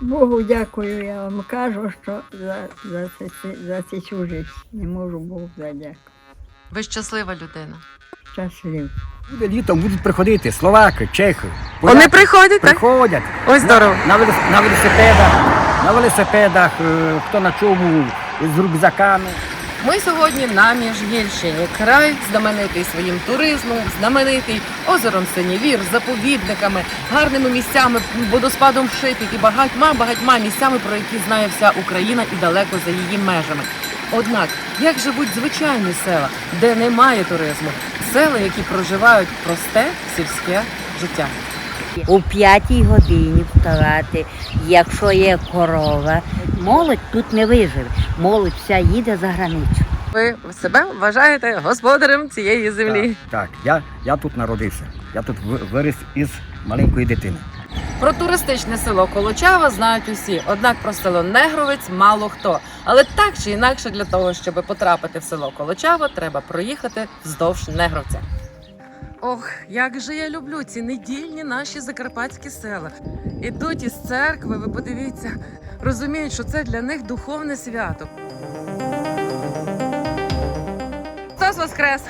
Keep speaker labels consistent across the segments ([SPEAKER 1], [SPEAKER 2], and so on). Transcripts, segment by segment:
[SPEAKER 1] Богу дякую, я вам кажу, що за, за, це, за це цю життя не можу Богу задякувати.
[SPEAKER 2] Ви щаслива людина.
[SPEAKER 1] Щаслив.
[SPEAKER 3] Буде літом будуть приходити словаки, чехи.
[SPEAKER 2] Вони
[SPEAKER 3] поляки.
[SPEAKER 2] приходять, так?
[SPEAKER 3] приходять.
[SPEAKER 2] Ось здорово.
[SPEAKER 3] На, на, на велосипедах, на велосипедах, е, хто на чому, з рюкзаками.
[SPEAKER 2] Ми сьогодні на Міжгірщині. Край знаменитий своїм туризмом, знаменитий озером Синівір, заповідниками, гарними місцями, водоспадом Шипік і багатьма багатьма місцями, про які знає вся Україна і далеко за її межами. Однак, як живуть звичайні села, де немає туризму, села, які проживають просте сільське життя.
[SPEAKER 4] У п'ятій годині вставати, якщо є корова, молодь тут не виживе. Молодь вся їде за границю.
[SPEAKER 2] Ви себе вважаєте господарем цієї землі?
[SPEAKER 3] Так, так. Я, я тут народився. Я тут виріс із маленької дитини.
[SPEAKER 2] Про туристичне село Колочава знають усі, однак про село Негровець мало хто. Але так чи інакше, для того, щоб потрапити в село Колочава, треба проїхати вздовж Негровця. Ох, як же я люблю ці недільні наші закарпатські села. Ідуть із церкви, ви подивіться, розуміють, що це для них духовне свято. Хтось воскрес!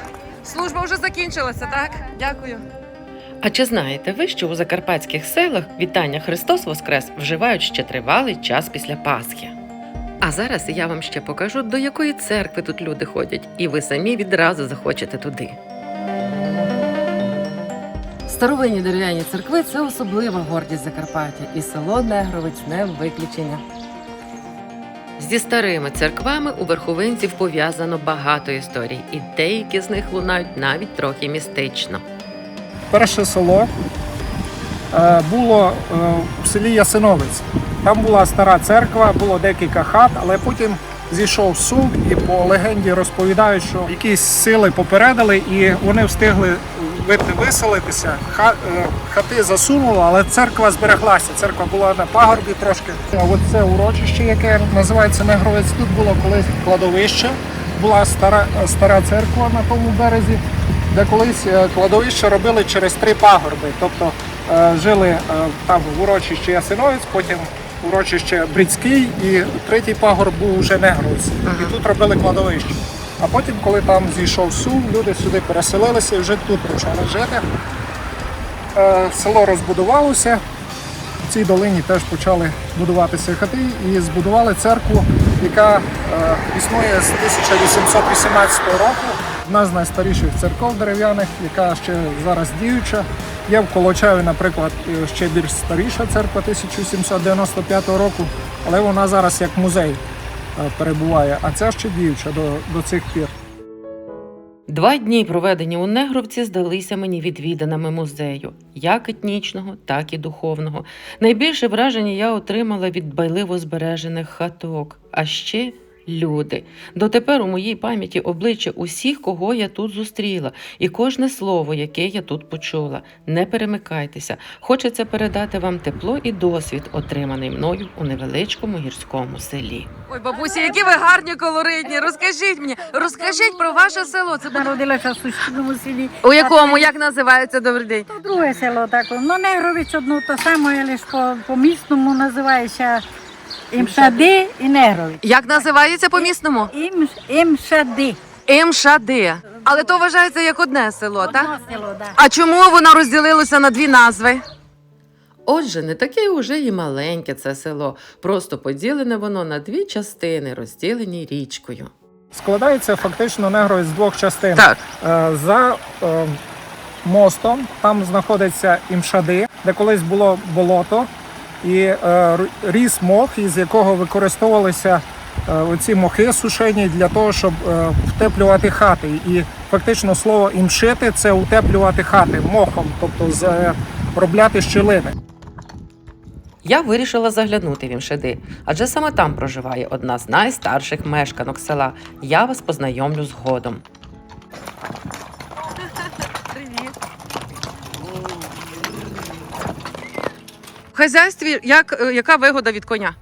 [SPEAKER 2] Служба вже закінчилася, так? Дякую. А чи знаєте ви, що у закарпатських селах вітання Христос Воскрес вживають ще тривалий час після Пасхи? А зараз я вам ще покажу, до якої церкви тут люди ходять, і ви самі відразу захочете туди. Старовинні дерев'яні церкви це особлива гордість Закарпаття, і село Негровець не виключення. Зі старими церквами у верховинців пов'язано багато історій, і деякі з них лунають навіть трохи містично.
[SPEAKER 5] перше село е, було е, в селі Ясиновець. Там була стара церква, було декілька хат, але потім зійшов сум, і по легенді розповідають, що якісь сили попередили, і вони встигли виселитися. Ха- е, Хати засунуло, але церква збереглася. Церква була на пагорбі трошки. От це урочище, яке називається Негровець. Тут було колись кладовище, була стара, стара церква на тому березі де колись е, кладовище робили через три пагорби. Тобто е, жили е, там в урочищі Ясиновець, потім урочище Брідський і третій пагорб був вже Негровець. І тут робили кладовище. А потім, коли там зійшов сум, люди сюди переселилися і вже тут почали жити. Е, Село розбудувалося. В цій долині теж почали будуватися хати і збудували церкву, яка е, існує з 1818 року. Одна з найстаріших церков дерев'яних, яка ще зараз діюча. Є в Колочаві, наприклад, е, ще більш старіша церква 1795 року, але вона зараз як музей е, перебуває, а ця ще діюча до, до цих пір.
[SPEAKER 2] Два дні, проведені у Негровці, здалися мені відвіданими музею, як етнічного, так і духовного. Найбільше враження я отримала від дбайливо збережених хаток, а ще люди. Дотепер у моїй пам'яті обличчя усіх, кого я тут зустріла, і кожне слово, яке я тут почула. Не перемикайтеся. Хочеться передати вам тепло і досвід, отриманий мною у невеличкому гірському селі. Ой, бабусі, які ви гарні колоритні. Розкажіть мені, розкажіть про ваше село. Це
[SPEAKER 6] Народилася в сусідньому селі.
[SPEAKER 2] у якому як називається добрий день?
[SPEAKER 6] Друге село таке. Ну, Негрович одно то саме, лише по, по місному називається Імшади і Негрович.
[SPEAKER 2] Як називається по місному?
[SPEAKER 6] Ім, імшади.
[SPEAKER 2] Імшади. Але то вважається як одне село, так?
[SPEAKER 6] Село, да.
[SPEAKER 2] А чому воно розділилося на дві назви? Отже, не таке уже і маленьке це село. Просто поділене воно на дві частини, розділені річкою.
[SPEAKER 5] Складається фактично Негровець з двох частин.
[SPEAKER 2] Так.
[SPEAKER 5] Е, За е, мостом там знаходиться імшади, де колись було болото, і е, ріс мох, із якого використовувалися е, оці мохи сушені для того, щоб е, втеплювати хати. І фактично слово імшити це утеплювати хати мохом, тобто заробляти щілини.
[SPEAKER 2] Я вирішила заглянути в Імшади, адже саме там проживає одна з найстарших мешканок села. Я вас познайомлю згодом. В хазяйстві як, е, яка вигода від коня?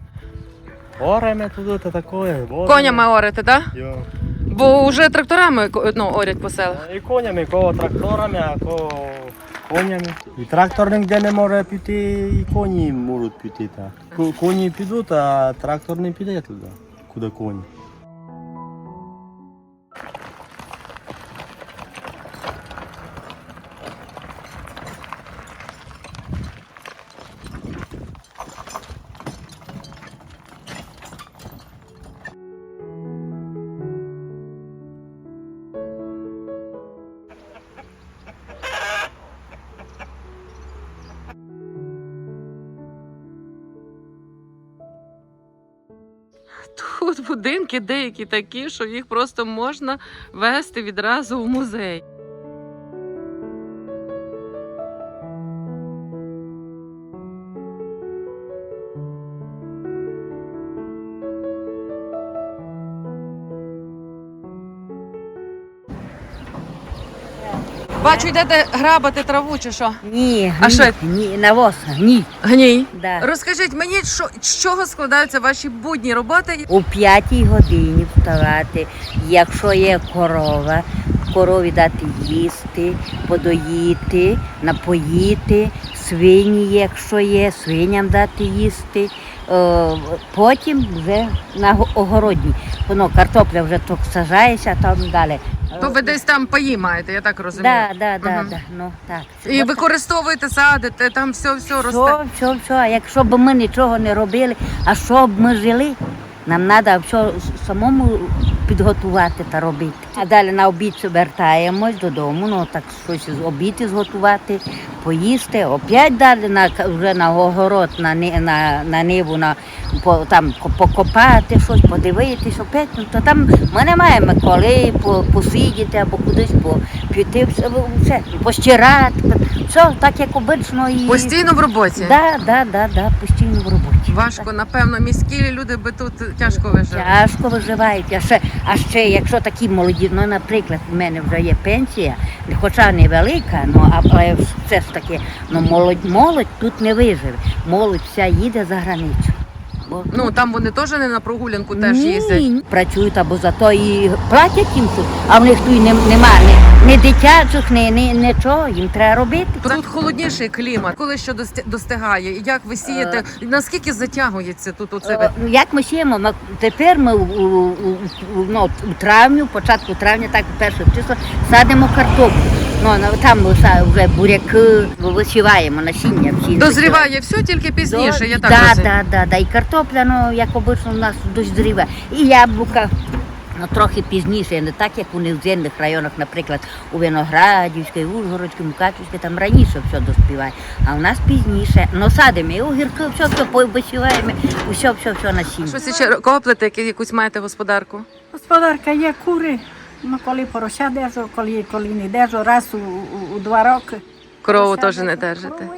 [SPEAKER 7] Ораме туди та такое.
[SPEAKER 2] Конями орете, так?
[SPEAKER 7] Йо.
[SPEAKER 2] Бо вже тракторами ну, орять по селах.
[SPEAKER 7] І конями, ко тракторами, а ко конями. І трактор ніде не може піти, і коні можуть піти. Так. Коні підуть, а трактор не піде туди, куди коні.
[SPEAKER 2] Деякі такі, що їх просто можна вести відразу в музей. Бачу, йдете грабати траву чи що?
[SPEAKER 4] Ні,
[SPEAKER 2] А
[SPEAKER 4] гній,
[SPEAKER 2] що?
[SPEAKER 4] гній, навоз, гній.
[SPEAKER 2] Гній.
[SPEAKER 4] Да.
[SPEAKER 2] Розкажіть мені, що, з чого складаються ваші будні роботи?
[SPEAKER 4] У п'ятій годині вставати, якщо є корова, корові дати їсти, подоїти, напоїти, свині, якщо є, свиням дати їсти. Е, Потім вже на го- огородні. Воно картопля вже так сажається, там далі.
[SPEAKER 2] То ви десь там паї маєте, я так розумію.
[SPEAKER 4] Да, да, да,
[SPEAKER 2] Мгм.
[SPEAKER 4] да, ну, так.
[SPEAKER 2] І використовуєте, садите, там все, все росте.
[SPEAKER 4] Все, все, все. А якщо б ми нічого не робили, а що б ми жили, нам треба все самому підготувати та робити. А далі на обід вертаємось додому, ну так щось з обід зготувати, поїсти, опять далі на вже на огород, на, на, на ниву, на по, там покопати щось, подивитись, опять, ну, то там ми не маємо коли посидіти або кудись по, піти, все, постирати, все так як обично і.
[SPEAKER 2] Постійно в роботі.
[SPEAKER 4] Да, да, да, да, постійно в роботі.
[SPEAKER 2] Важко, напевно, міські люди би тут тяжко виживають.
[SPEAKER 4] Тяжко виживають. А ще, а ще, якщо такі молоді, ну, наприклад, в мене вже є пенсія, хоча невелика, ну, але все ж таки, ну, молодь, молодь тут не виживе. Молодь вся їде за границю. Бо-
[SPEAKER 2] Ну там вони теж не на прогулянку теж
[SPEAKER 4] Ні,
[SPEAKER 2] їздять.
[SPEAKER 4] Працюють або зато і платять їм тут, а в них тут нем- нема ні, ні дитячих, ні, ні, нічого, їм треба робити.
[SPEAKER 2] Тут холодніший клімат. Коли що дости- достигає? І Як ви сієте? Наскільки затягується тут оце?
[SPEAKER 4] Е, ну, Як ми сіємо? Ми, тепер ми у, у, у, у- ну, у травню, початку травня, так перше число, садимо картоплю. Ну, ну, там вже буряки висіваємо насіння. Всі
[SPEAKER 2] Дозріває все тільки пізніше, я так
[SPEAKER 4] да,
[SPEAKER 2] розумію.
[SPEAKER 4] да, да, да. І картопля, ну, як обично, у нас дозріває. І яблука. Ну, трохи пізніше, не так, як у невземних районах, наприклад, у Виноградівській, Ужгородській, Мукачівській, там раніше все доспіває, а у нас пізніше. Ну, садимо і огірки, все, все висіваємо, все, все, все насіння.
[SPEAKER 2] Щось ще коплете, якусь маєте господарку?
[SPEAKER 6] Господарка є кури, ну коли порося держу, коли, коли не держу, раз у, у, у два роки.
[SPEAKER 2] Корову теж не держите.
[SPEAKER 6] Корову.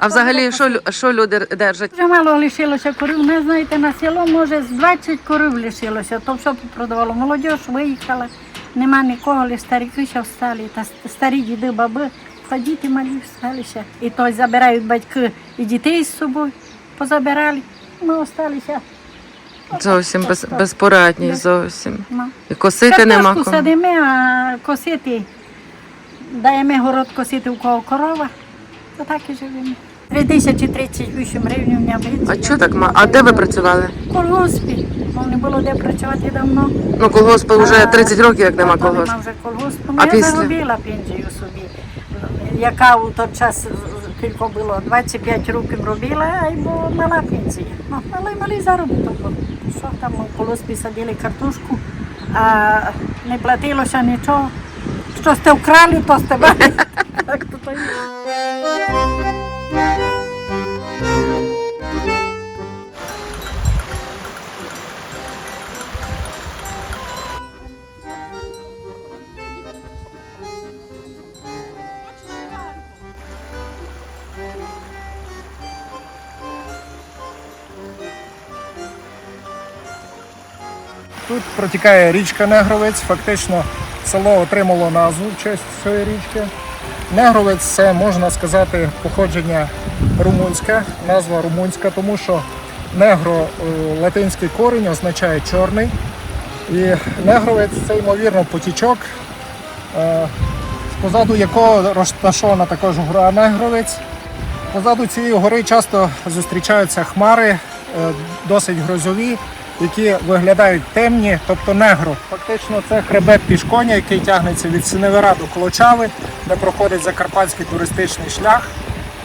[SPEAKER 2] А взагалі, що, що люди держать?
[SPEAKER 6] Вже мало лишилося корів. Не знаєте, на село може з 20 корів лишилося, то все продавало. Молодь виїхала, нема нікого, лише старики ще встали. Та ст- старі діди, баби, та діти малі всталися. І то забирають батьки і дітей з собою, позабирали. Ми залишилися.
[SPEAKER 2] Зовсім без, безпорадні, зовсім.
[SPEAKER 6] Ну.
[SPEAKER 2] І косити нема кому.
[SPEAKER 6] садимо, а косити, даємо город косити у кого корова, то так і живемо. 3038 гривень у мене
[SPEAKER 2] А чого так мало? А де ви працювали?
[SPEAKER 6] В колгоспі. Бо не було де працювати давно.
[SPEAKER 2] Ну, колгосп вже 30 років, як нема колгоспу.
[SPEAKER 6] вже колгоспу.
[SPEAKER 2] А
[SPEAKER 6] я
[SPEAKER 2] після?
[SPEAKER 6] заробила пенсію собі, яка у той час тільки було 25 років робила, а й була мала пенсія. Ну, але малий заробіток. Що там у колоспі садили картошку, а не платилося нічого. Що сте вкрали, то сте брали.
[SPEAKER 5] Тут протікає річка Негровець. Фактично село отримало назву в честь цієї річки. Негровець це можна сказати походження румунське, назва румунська, тому що негро е, латинський корінь означає чорний. І негровець це ймовірно потічок. Е, позаду якого розташована також гора Негровець. Позаду цієї гори часто зустрічаються хмари, е, досить грозові, які виглядають темні, тобто негро. Фактично це хребет пішконя, який тягнеться від Синевера до Колочави, де проходить закарпатський туристичний шлях.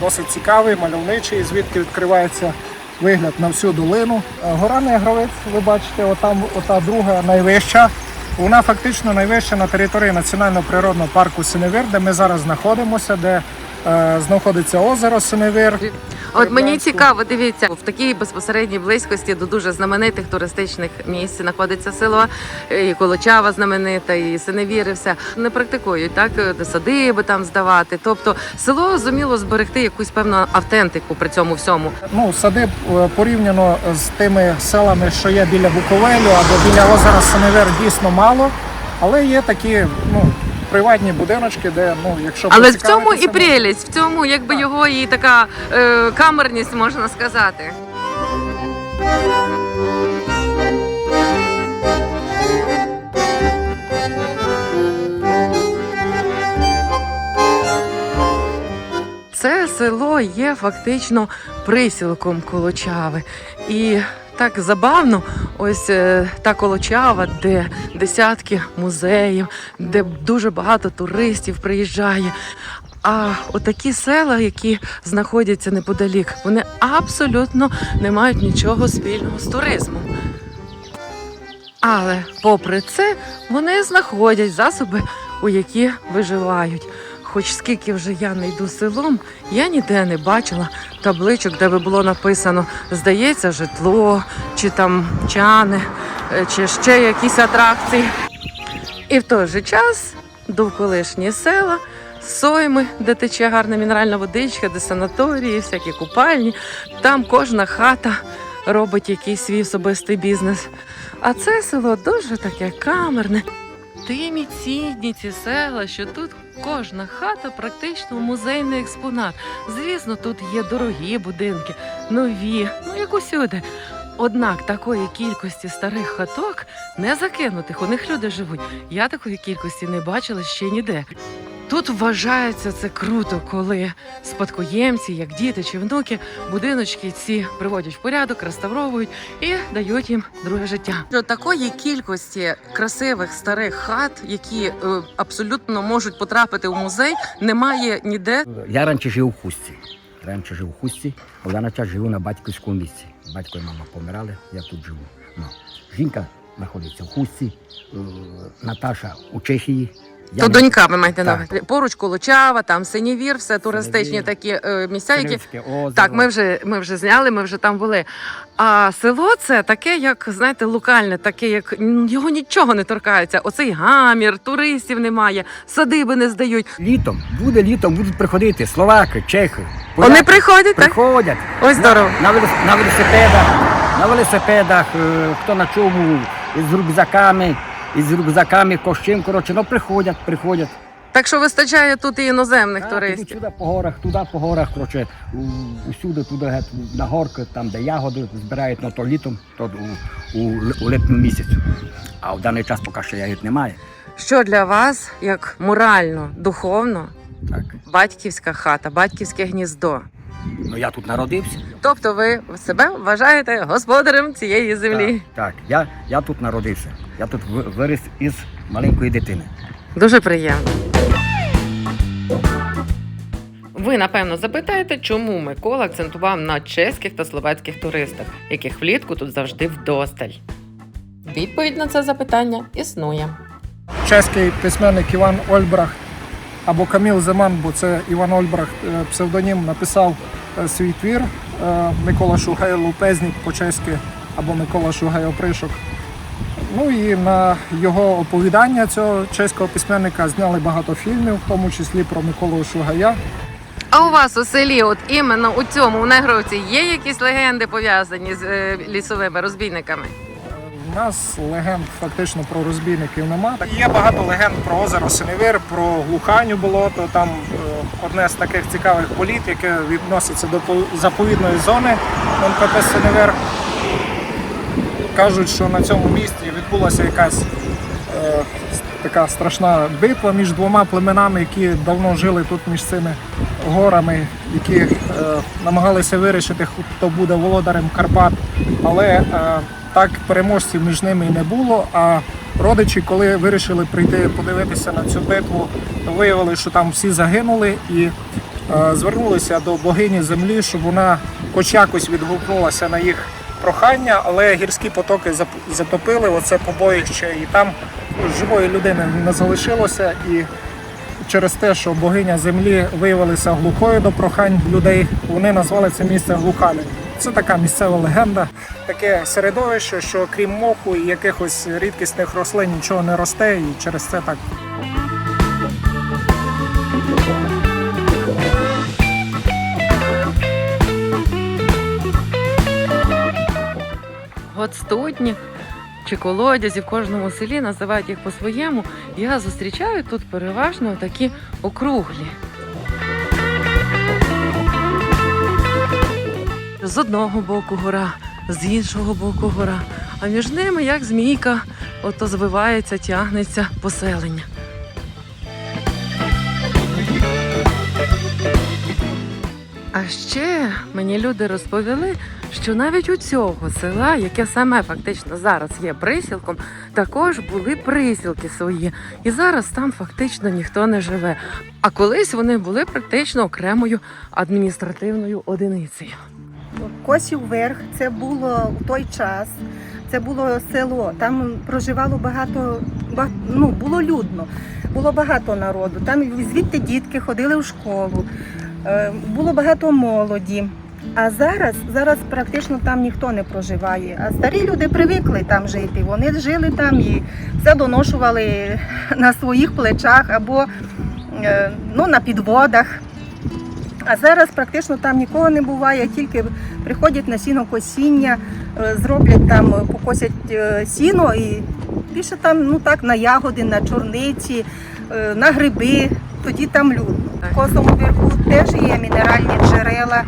[SPEAKER 5] Досить цікавий, мальовничий, звідки відкривається вигляд на всю долину. Е, Гора Негровець, ви бачите, отам, ота друга найвища. Вона фактично найвища на території Національного природного парку Синевир, де ми зараз знаходимося, де е, знаходиться озеро Синевир.
[SPEAKER 2] От мені цікаво, дивіться, в такій безпосередній близькості до дуже знаменитих туристичних місць знаходиться село, і Колочава знаменита, і Синевір, і все. Не практикують так де садиби там здавати. Тобто село зуміло зберегти якусь певну автентику при цьому всьому.
[SPEAKER 5] Ну, садиб е, порівняно з тими селами, що є біля Буковелю або біля озера Синевир, дійсно мало. Але є такі ну, приватні будиночки, де ну, якщо
[SPEAKER 2] Але в цьому і прелість, в цьому якби його і така е, камерність можна сказати. Це село є фактично присілком Колочави. І так забавно, ось е, та Колочава, де десятки музеїв, де дуже багато туристів приїжджає. А отакі села, які знаходяться неподалік, вони абсолютно не мають нічого спільного з туризмом. Але попри це, вони знаходять засоби, у які виживають. Хоч скільки вже я не йду селом, я ніде не бачила табличок, де би було написано, здається, житло, чи там чани, е, чи ще якісь атракції. І в той же час довколишні села, сойми, де тече гарна мінеральна водичка, де санаторії, всякі купальні. Там кожна хата робить якийсь свій особистий бізнес. А це село дуже таке камерне. Тим і цінні ці села, що тут кожна хата практично музейний експонат. Звісно, тут є дорогі будинки, нові, ну як усюди. Однак такої кількості старих хаток не закинутих, у них люди живуть. Я такої кількості не бачила ще ніде. Тут вважається це круто, коли спадкоємці, як діти чи внуки, будиночки ці приводять в порядок, реставровують і дають їм друге життя. До такої кількості красивих старих хат, які е, абсолютно можуть потрапити у музей, немає ніде.
[SPEAKER 3] Я раніше жив у хустці. Раніше жив у хустці, а в даний час живу на батьківському місці. Батько і мама помирали, я тут живу. Ну, жінка знаходиться в хустці, е, Наташа у Чехії. Я
[SPEAKER 2] То
[SPEAKER 3] не-
[SPEAKER 2] донька, ви маєте на
[SPEAKER 3] Так.
[SPEAKER 2] увазі. поруч Колочава, там Синівір, все туристичні
[SPEAKER 3] Синевір.
[SPEAKER 2] такі е, місця, які
[SPEAKER 3] Синевське озеро.
[SPEAKER 2] Так, ми вже ми вже зняли, ми вже там були. А село це таке, як знаєте, локальне, таке, як м, його нічого не торкається. Оцей гамір, туристів немає, садиби не здають.
[SPEAKER 3] Літом, буде літом, будуть приходити словаки, чехи.
[SPEAKER 2] Вони
[SPEAKER 3] поляки.
[SPEAKER 2] приходять, так?
[SPEAKER 3] приходять.
[SPEAKER 2] Ось здорово.
[SPEAKER 3] На, на, велос- на велосипедах, на велосипедах, е, хто на чому, з рюкзаками, із рюкзаками, кощим, коротше, ну приходять, приходять.
[SPEAKER 2] Так що вистачає тут і іноземних
[SPEAKER 3] Так,
[SPEAKER 2] туристів.
[SPEAKER 3] сюди по горах, туди по горах, коротше, усюди, туди геть, на горки, там, де ягоди збирають, ну то літом, то у, у, у липному місяці. А в даний час поки що ягід немає.
[SPEAKER 2] Що для вас, як морально, духовно,
[SPEAKER 3] Так.
[SPEAKER 2] батьківська хата, батьківське гніздо?
[SPEAKER 3] Ну я тут народився.
[SPEAKER 2] Тобто ви себе вважаєте господарем цієї землі?
[SPEAKER 3] Так, так. Я, я тут народився. Я тут виріс із маленької дитини.
[SPEAKER 2] Дуже приємно. Ви напевно запитаєте, чому Микола акцентував на чеських та словацьких туристах, яких влітку тут завжди вдосталь. Відповідь на це запитання існує.
[SPEAKER 5] чеський письменник Іван Ольбрахт або Каміл Земан, бо це Іван Ольбрахт, е, псевдонім, написав е, свій твір е, Микола Шугай Лупезнік по-чеськи або Микола Шугай Опришок. Ну і на його оповідання цього чеського письменника зняли багато фільмів, в тому числі про Миколу Шугая.
[SPEAKER 2] А у вас у селі, от іменно у цьому у Негровці, є якісь легенди пов'язані з е, лісовими розбійниками?
[SPEAKER 5] У нас легенд фактично про розбійників нема. Є багато легенд про озеро Синевир, про глуханю болото. Там е, одне з таких цікавих політ, яке відноситься до заповідної зони НПП Синевир. Кажуть, що на цьому місці відбулася якась е, така страшна битва між двома племенами, які давно жили тут між цими горами, які е, намагалися вирішити, хто буде володарем Карпат. Але е, так переможців між ними і не було. А родичі, коли вирішили прийти подивитися на цю битву, виявили, що там всі загинули і е, звернулися до богині землі, щоб вона хоч якось відгукнулася на їх прохання, але гірські потоки затопили оце побоїще, і там живої людини не залишилося. І через те, що богиня землі виявилася глухою до прохань людей, вони назвали це місце Глухалин. Це така місцева легенда, таке середовище, що крім моху і якихось рідкісних рослин нічого не росте, і через це так
[SPEAKER 2] От студні чи колодязі в кожному селі називають їх по-своєму. Я зустрічаю тут переважно такі округлі. З одного боку гора, з іншого боку гора. А між ними, як змійка, ото звивається, тягнеться поселення. А ще мені люди розповіли, що навіть у цього села, яке саме фактично зараз є присілком, також були присілки свої. І зараз там фактично ніхто не живе. А колись вони були практично окремою адміністративною одиницею.
[SPEAKER 8] Косів верх це було в той час. Це було село. Там проживало багато, ну було людно, було багато народу. Там звідти дітки ходили в школу, е, було багато молоді. А зараз, зараз практично там ніхто не проживає. А старі люди привикли там жити. Вони жили там і все доношували на своїх плечах або е, ну, на підводах. А зараз практично там нікого не буває, тільки приходять на сінокосіння, е, зроблять там, покосять е, сіно і більше там ну так на ягоди, на чорниці, на гриби. Тоді там людно. В косому верху теж є мінеральні джерела,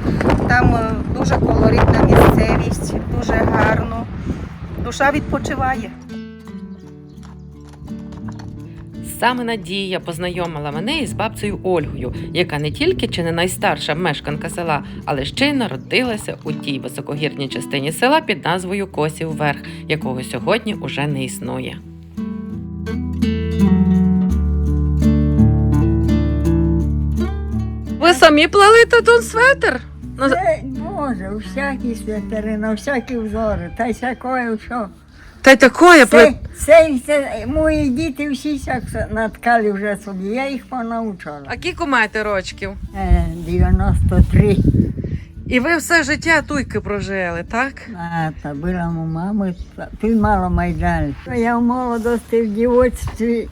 [SPEAKER 8] там е, дуже колоритна місцевість, дуже гарно. Душа відпочиває.
[SPEAKER 2] Саме Надія познайомила мене із бабцею Ольгою, яка не тільки чи не найстарша мешканка села, але ще й народилася у тій високогірній частині села під назвою Косів Верх, якого сьогодні уже не існує. Ви самі плели тут светр? Ну,
[SPEAKER 1] Це, Боже, всякі святери, на всякі взори, та й всякое що.
[SPEAKER 2] Та й такое
[SPEAKER 1] Це, це, це, мої діти всі сяк наткали вже собі, я їх понаучала.
[SPEAKER 2] А кілько маєте рочків?
[SPEAKER 1] Е, 93.
[SPEAKER 2] І ви все життя туйки прожили, так?
[SPEAKER 1] А, та була у мами, та- ти мало майдалі. Я в молодості, в дівоцтві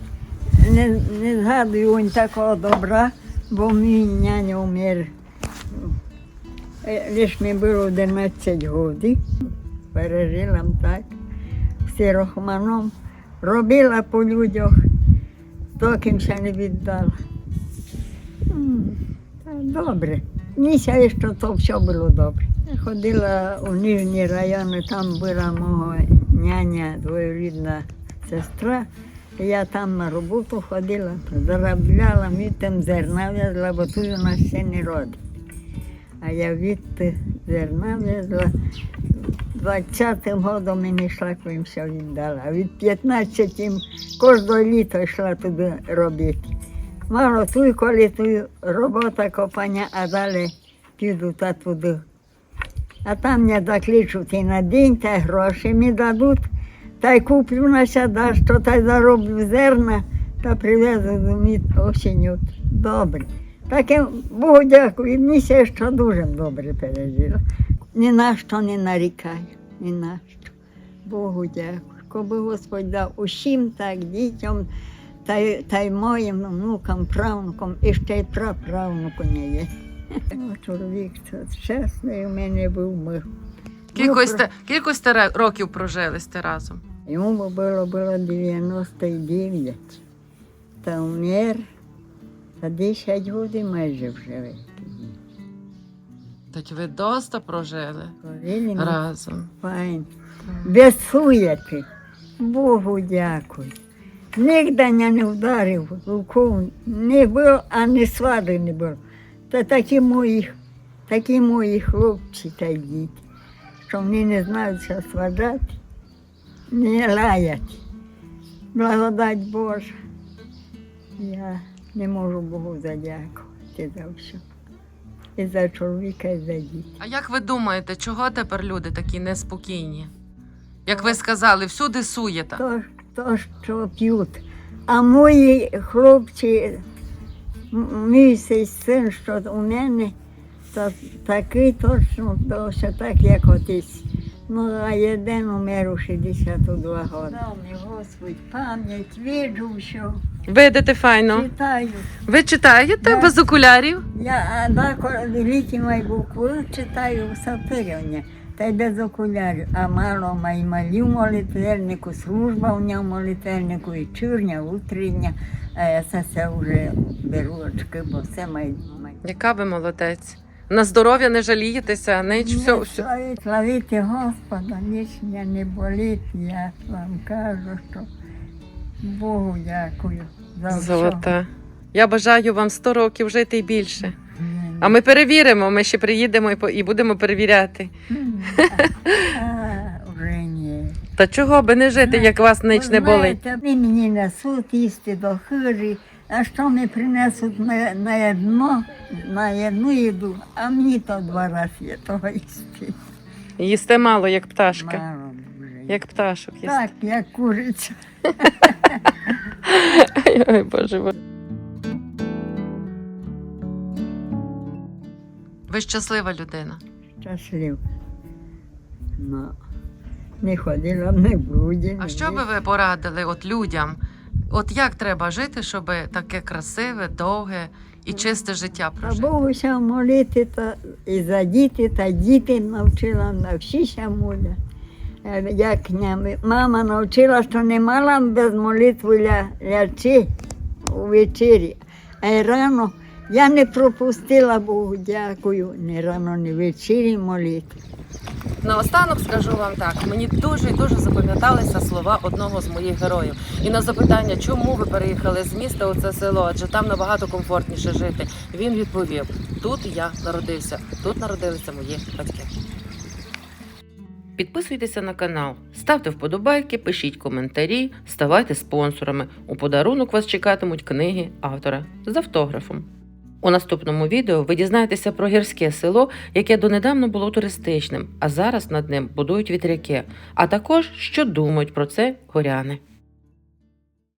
[SPEAKER 1] не, не згадую он такого добра, бо мій няня умер. Е, Лиш мені було 11 років. Пережила так. Всі рахманом. Робила по людях, токим ще не віддала. Добре. Ще що то все було добре. Ходила у Нижні райони, там була мого няня, двоюрідна сестра. Я там на роботу ходила, заробляла, мені там зерна везла, бо тут у нас ще не родить. А я відти зерна везла. 20-м годом мені їм все віддала. А від 15-м кожне літо йшла туди робити. Мало тут, коли тут робота копання, а далі піду та туди. А там мене закличуть і на день, та гроші мені дадуть, та й куплю на сяда, що та й зароблю зерна, та привезу до мені осінню. Добре. Таке Богу дякую, мені ще що дуже добре пережила. Ні на що не нарікаю, ні на що. Богу дякую. Коби Господь дав усім так, дітям, та й, та й моїм внукам, правнукам, і ще й праправнуку не є. Чоловік це чесний у мене був мир.
[SPEAKER 2] Кількось,
[SPEAKER 1] Ну,
[SPEAKER 2] кількось років прожили сте разом.
[SPEAKER 1] Йому було, було 99. Та умер, та 10 років майже вже.
[SPEAKER 2] Так ви доста прожили
[SPEAKER 1] ну,
[SPEAKER 2] разом.
[SPEAKER 1] файн. Без суєти. Богу дякую. Нігде мене не вдарив рукою. Не було, а не свари не було. Та такі мої, такі мої хлопці та діти, що вони не знають, що сважати, не лаять. Благодать Божа. Я не можу Богу задякувати за все. І за чоловіка, і за дітей.
[SPEAKER 2] А як ви думаєте, чого тепер люди такі неспокійні? Як ви сказали, всюди суєта.
[SPEAKER 1] То, то що п'ють. А мої хлопці, мій син, що у мене, то такий точно, то ще так, як отець. Ну, а один умер у 62 роки. Дав мені Господь пам'ять, віджу все,
[SPEAKER 2] Видите файно.
[SPEAKER 1] читаю.
[SPEAKER 2] Ви читаєте
[SPEAKER 1] Да.
[SPEAKER 2] без окулярів?
[SPEAKER 1] Я а, великі мої букви читаю в Сапирівні, та й без окулярів. А мало мої малі в молитвельнику, служба в ньому молитвельнику і чурня, утрення. А я це все вже беру очки, бо все має.
[SPEAKER 2] Яка ви молодець? На здоров'я не жалієтеся, ніч все,
[SPEAKER 1] Ні,
[SPEAKER 2] все.
[SPEAKER 1] славіть- Славити Господа, ніч мене не болить. Я вам кажу, що Богу дякую за все.
[SPEAKER 2] Золота. Я бажаю вам 100 років жити і більше.
[SPEAKER 1] Ні,
[SPEAKER 2] А ми перевіримо, ми ще приїдемо і по- і будемо перевіряти.
[SPEAKER 1] ні. А, вже ні.
[SPEAKER 2] Та чого би не жити, як вас ніч не болить?
[SPEAKER 1] Знаєте, Вони мені несуть їсти до хижі, а що не принесуть на, на одно, на одну їду, а мені то два рази є того їсти.
[SPEAKER 2] Їсте мало, як пташка.
[SPEAKER 1] Мало вже.
[SPEAKER 2] Як пташок їсти.
[SPEAKER 1] Так, як куриця.
[SPEAKER 2] Ой, Боже. Ви щаслива людина.
[SPEAKER 1] Щаслив. Ну, не ходила, не буде.
[SPEAKER 2] А що би ви порадили от людям? От як треба жити, щоб таке красиве, довге і чисте життя прожити?
[SPEAKER 1] Богу ся молити та і за діти, та діти навчила на всі ся моля. Е, Як ня- мама навчила, що не мала без молитви ля, лячи у вечері. А й рано я не пропустила Богу, дякую, ні рано, ні ввечері молити.
[SPEAKER 2] Наостанок скажу вам так: мені дуже і дуже запам'яталися слова одного з моїх героїв. І на запитання, чому ви переїхали з міста у це село, адже там набагато комфортніше жити. Він відповів: тут я народився, тут народилися мої батьки. Підписуйтеся на канал, ставте вподобайки, пишіть коментарі, ставайте спонсорами. У подарунок вас чекатимуть книги автора з автографом. У наступному відео ви дізнаєтеся про гірське село, яке донедавна було туристичним, а зараз над ним будують вітряки, а також що думають про це горяни.